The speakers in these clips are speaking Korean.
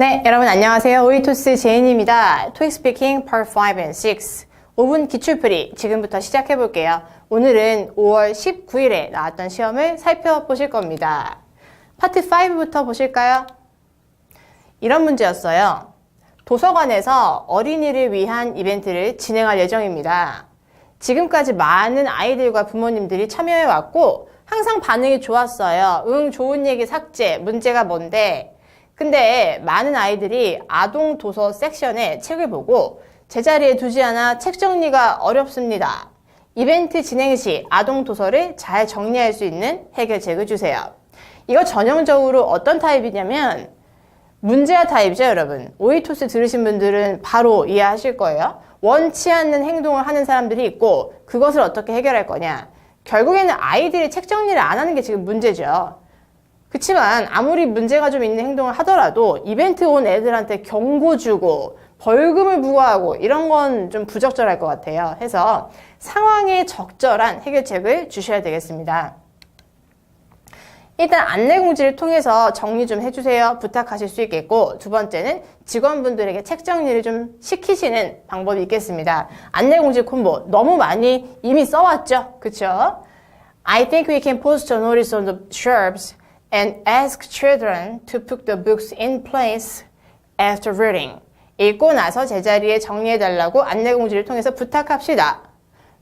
네, 여러분 안녕하세요. 오이토스 제인입니다. 토익 스피킹 Part 5 and 6. 5분 기출풀이 지금부터 시작해 볼게요. 오늘은 5월 19일에 나왔던 시험을 살펴보실 겁니다. 파트 5부터 보실까요? 이런 문제였어요. 도서관에서 어린이를 위한 이벤트를 진행할 예정입니다. 지금까지 많은 아이들과 부모님들이 참여해 왔고 항상 반응이 좋았어요. 응, 좋은 얘기 삭제. 문제가 뭔데? 근데 많은 아이들이 아동 도서 섹션에 책을 보고 제자리에 두지 않아 책 정리가 어렵습니다. 이벤트 진행 시 아동 도서를 잘 정리할 수 있는 해결책을 주세요. 이거 전형적으로 어떤 타입이냐면 문제아 타입이죠, 여러분. 오이토스 들으신 분들은 바로 이해하실 거예요. 원치 않는 행동을 하는 사람들이 있고 그것을 어떻게 해결할 거냐. 결국에는 아이들이 책 정리를 안 하는 게 지금 문제죠. 그치만 아무리 문제가 좀 있는 행동을 하더라도 이벤트 온 애들한테 경고 주고 벌금을 부과하고 이런 건 좀 부적절할 것 같아요. 해서 상황에 적절한 해결책을 주셔야 되겠습니다. 일단 안내 공지를 통해서 정리 좀 해주세요. 부탁하실 수 있겠고 두 번째는 직원분들에게 책 정리를 좀 시키시는 방법이 있겠습니다. 안내 공지 콤보 너무 많이 이미 써왔죠? 그쵸? I think we can post a notice on the shelves and ask children to put the books in place after reading. 읽고 나서 제자리에 정리해달라고 안내 공지를 통해서 부탁합시다.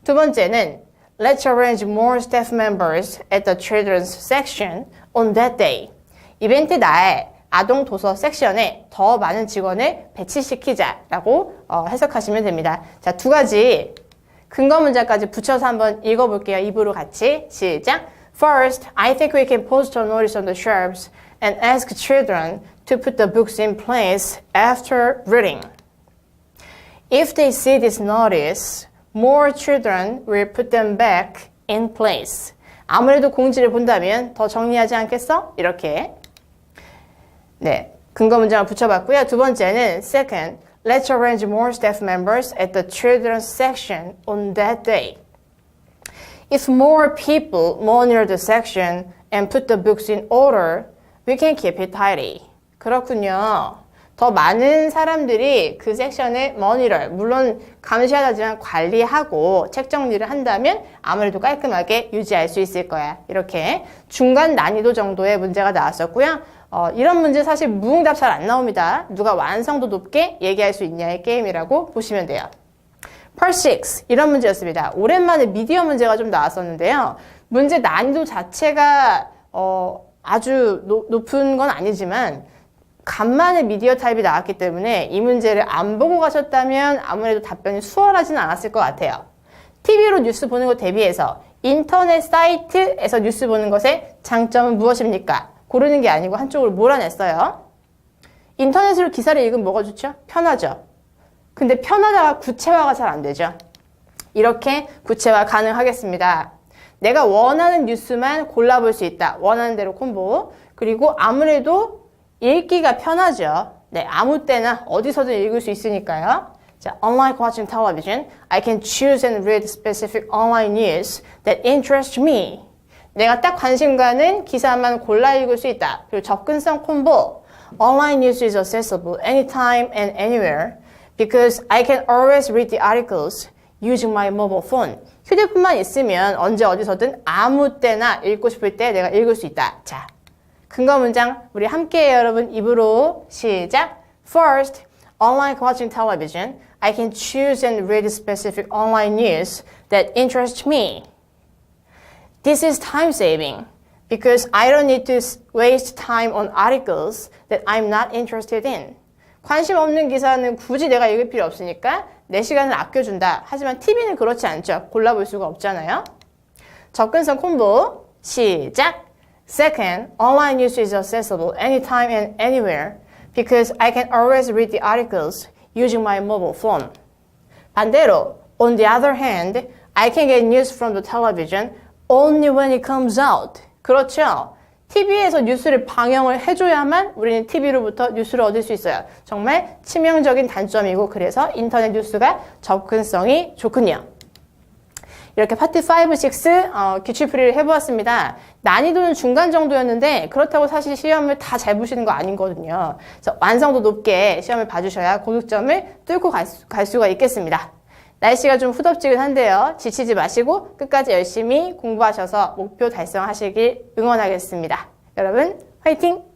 두 번째는 Let's arrange more staff members at the children's section on that day. 이벤트 날 아동 도서 섹션에 더 많은 직원을 배치시키자라고 어, 해석하시면 됩니다. 자, 두 가지 근거 문자까지 붙여서 한번 읽어볼게요. 입으로 같이 시작. First, I think we can post a notice on the shelves and ask children to put the books in place after reading. If they see this notice, more children will put them back in place. 아무래도 공지를 본다면 더 정리하지 않겠어? 이렇게. 네. 근거 문장을 붙여봤고요. 두 번째는 second, let's arrange more staff members at the children's section on that day. If more people monitor the section and put the books in order, we can keep it tidy. 그렇군요. 더 많은 사람들이 그 섹션의 머니를 물론 감시하지만 관리하고 책 정리를 한다면 아무래도 깔끔하게 유지할 수 있을 거야. 이렇게 중간 난이도 정도의 문제가 나왔었고요. 어, 이런 문제 사실 무응답 잘 안 나옵니다. 누가 완성도 높게 얘기할 수 있냐의 게임이라고 보시면 돼요. Part 6 이런 문제였습니다. 오랜만에 미디어 문제가 좀 나왔었는데요. 문제 난이도 자체가 어, 아주 노, 높은 건 아니지만 간만에 미디어 타입이 나왔기 때문에 이 문제를 안 보고 가셨다면 아무래도 답변이 수월하지는 않았을 것 같아요. TV로 뉴스 보는 것 대비해서 인터넷 사이트에서 뉴스 보는 것의 장점은 무엇입니까? 고르는 게 아니고 한쪽으로 몰아냈어요. 인터넷으로 기사를 읽으면 뭐가 좋죠? 편하죠. 근데 편하다가 구체화가 잘 안 되죠. 이렇게 구체화 가능하겠습니다. 내가 원하는 뉴스만 골라볼 수 있다. 원하는 대로 콤보. 그리고 아무래도 읽기가 편하죠. 네, 아무 때나 어디서든 읽을 수 있으니까요. 자, unlike watching television, I can choose and read specific online news that interest me. 내가 딱 관심 가는 기사만 골라 읽을 수 있다. 그리고 접근성 콤보. Online news is accessible anytime and anywhere because I can always read the articles using my mobile phone. 휴대폰만 있으면 언제 어디서든 아무 때나 읽고 싶을 때 내가 읽을 수 있다. 자, 근거 문장 우리 함께 해요, 여러분. 입으로 시작. First, unlike watching television, I can choose and read specific online news that interest me. This is time saving because I don't need to waste time on articles that I'm not interested in. 관심 없는 기사는 굳이 내가 읽을 필요 없으니까 내 시간을 아껴준다. 하지만 TV는 그렇지 않죠. 골라볼 수가 없잖아요. 접근성 콤보 시작. Second, online news is accessible anytime and anywhere because I can always read the articles using my mobile phone. 반대로, on the other hand, I can get news from the television only when it comes out. 그렇죠? TV에서 뉴스를 방영을 해줘야만 우리는 TV로부터 뉴스를 얻을 수 있어요. 정말 치명적인 단점이고 그래서 인터넷 뉴스가 접근성이 좋군요. 이렇게 파트 5, 6 어, 기출풀이를 해보았습니다. 난이도는 중간 정도였는데 그렇다고 사실 시험을 다 잘 보시는 거 아니거든요. 그래서 완성도 높게 시험을 봐주셔야 고득점을 뚫고 갈, 수, 갈 수가 있겠습니다. 날씨가 좀 후덥지근한데요. 지치지 마시고 끝까지 열심히 공부하셔서 목표 달성하시길 응원하겠습니다. 여러분 화이팅!